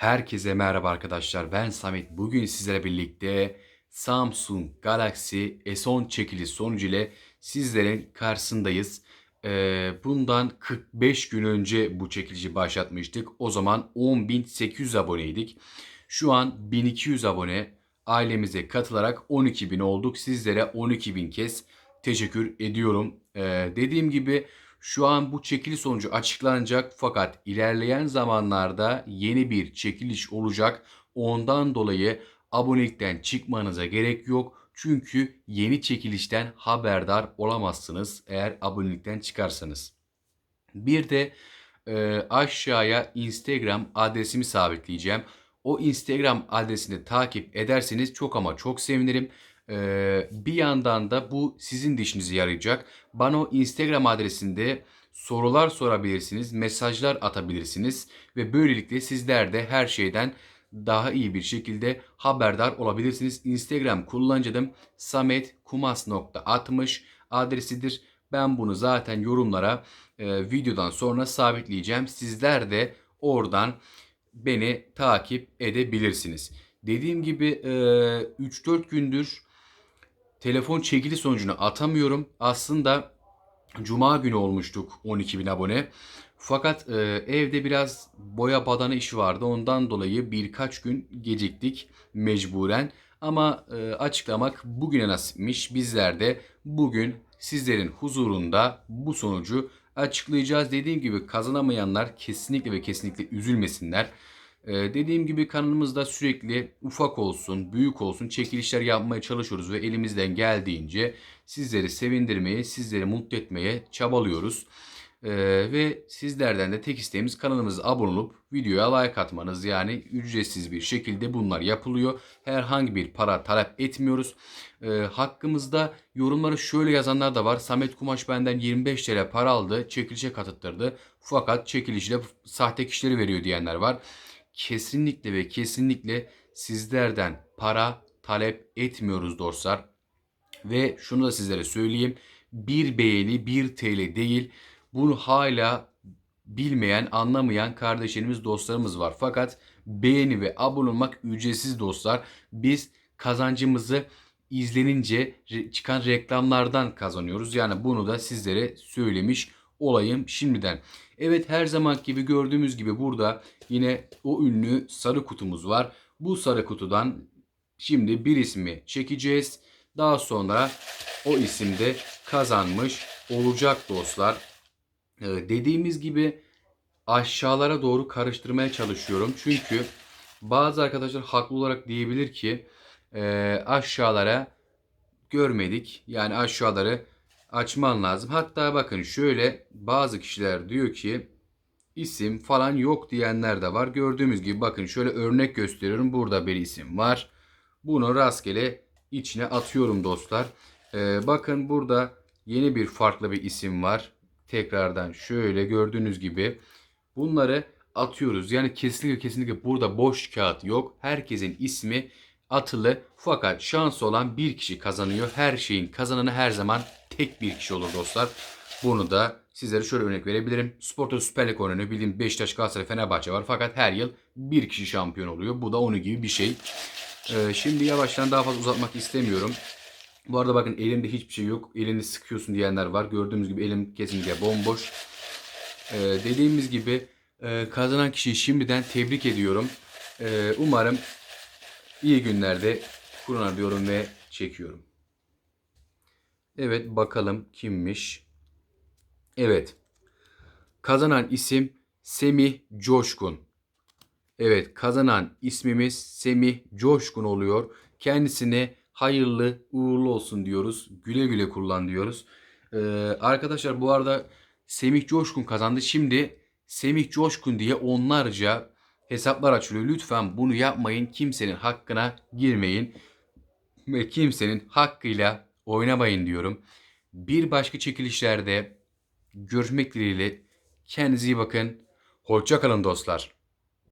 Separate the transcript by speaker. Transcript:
Speaker 1: Herkese merhaba arkadaşlar. Ben Samet. Bugün sizlerle birlikte Samsung Galaxy S10 çekiliş sonucu ile sizlerin karşısındayız. Ee, bundan 45 gün önce bu çekilişi başlatmıştık. O zaman 10.800 aboneydik. Şu an 1200 abone ailemize katılarak 12.000 olduk. Sizlere 12.000 kez teşekkür ediyorum. Ee, dediğim gibi şu an bu çekiliş sonucu açıklanacak fakat ilerleyen zamanlarda yeni bir çekiliş olacak. Ondan dolayı abonelikten çıkmanıza gerek yok. Çünkü yeni çekilişten haberdar olamazsınız eğer abonelikten çıkarsanız. Bir de e, aşağıya Instagram adresimi sabitleyeceğim. O Instagram adresini takip ederseniz çok ama çok sevinirim. Ee, bir yandan da bu sizin de işinize yarayacak. Bana o Instagram adresinde sorular sorabilirsiniz, mesajlar atabilirsiniz ve böylelikle sizler de her şeyden daha iyi bir şekilde haberdar olabilirsiniz. Instagram kullanıcı adım sametkumas.60 adresidir. Ben bunu zaten yorumlara e, videodan sonra sabitleyeceğim. Sizler de oradan beni takip edebilirsiniz. Dediğim gibi e, 3-4 gündür telefon çekili sonucunu atamıyorum. Aslında cuma günü olmuştuk 12 bin abone. Fakat e, evde biraz boya badana işi vardı. Ondan dolayı birkaç gün geciktik mecburen. Ama e, açıklamak bugüne nasipmiş. Bizler de bugün sizlerin huzurunda bu sonucu açıklayacağız. Dediğim gibi kazanamayanlar kesinlikle ve kesinlikle üzülmesinler. Ee, dediğim gibi kanalımızda sürekli ufak olsun, büyük olsun çekilişler yapmaya çalışıyoruz ve elimizden geldiğince sizleri sevindirmeye, sizleri mutlu etmeye çabalıyoruz. Ee, ve sizlerden de tek isteğimiz kanalımıza abone olup videoya like atmanız. Yani ücretsiz bir şekilde bunlar yapılıyor. Herhangi bir para talep etmiyoruz. Ee, hakkımızda yorumları şöyle yazanlar da var. Samet Kumaş benden 25 TL para aldı, çekilişe katıttırdı. Fakat çekilişle sahte kişileri veriyor diyenler var kesinlikle ve kesinlikle sizlerden para talep etmiyoruz dostlar. Ve şunu da sizlere söyleyeyim. Bir beğeni 1 TL değil. Bunu hala bilmeyen, anlamayan kardeşlerimiz, dostlarımız var. Fakat beğeni ve abone olmak ücretsiz dostlar. Biz kazancımızı izlenince çıkan reklamlardan kazanıyoruz. Yani bunu da sizlere söylemiş olayım şimdiden. Evet her zaman gibi gördüğümüz gibi burada yine o ünlü sarı kutumuz var. Bu sarı kutudan şimdi bir ismi çekeceğiz. Daha sonra o isimde kazanmış olacak dostlar. Ee, dediğimiz gibi aşağılara doğru karıştırmaya çalışıyorum. Çünkü bazı arkadaşlar haklı olarak diyebilir ki e, aşağılara görmedik. Yani aşağıları açman lazım. Hatta bakın şöyle bazı kişiler diyor ki isim falan yok diyenler de var. Gördüğümüz gibi bakın şöyle örnek gösteriyorum. Burada bir isim var. Bunu rastgele içine atıyorum dostlar. Ee, bakın burada yeni bir farklı bir isim var. Tekrardan şöyle gördüğünüz gibi bunları atıyoruz. Yani kesinlikle kesinlikle burada boş kağıt yok. Herkesin ismi atılı fakat şans olan bir kişi kazanıyor. Her şeyin kazananı her zaman tek bir kişi olur dostlar. Bunu da sizlere şöyle örnek verebilirim. Spor'da Süper Lig oynanıyor. Bildiğim Beşiktaş, Galatasaray, Fenerbahçe var. Fakat her yıl bir kişi şampiyon oluyor. Bu da onun gibi bir şey. Ee, şimdi yavaştan daha fazla uzatmak istemiyorum. Bu arada bakın elimde hiçbir şey yok. Elini sıkıyorsun diyenler var. Gördüğünüz gibi elim kesinlikle bomboş. Ee, dediğimiz gibi e, kazanan kişiyi şimdiden tebrik ediyorum. Ee, umarım iyi günlerde kullanır diyorum ve çekiyorum. Evet bakalım kimmiş. Evet. Kazanan isim Semih Coşkun. Evet kazanan ismimiz Semih Coşkun oluyor. Kendisine hayırlı uğurlu olsun diyoruz. Güle güle kullan diyoruz. Ee, arkadaşlar bu arada Semih Coşkun kazandı. Şimdi Semih Coşkun diye onlarca hesaplar açılıyor. Lütfen bunu yapmayın. Kimsenin hakkına girmeyin. Ve kimsenin hakkıyla oynamayın diyorum. Bir başka çekilişlerde görüşmek dileğiyle kendinize iyi bakın. Hoşça kalın dostlar.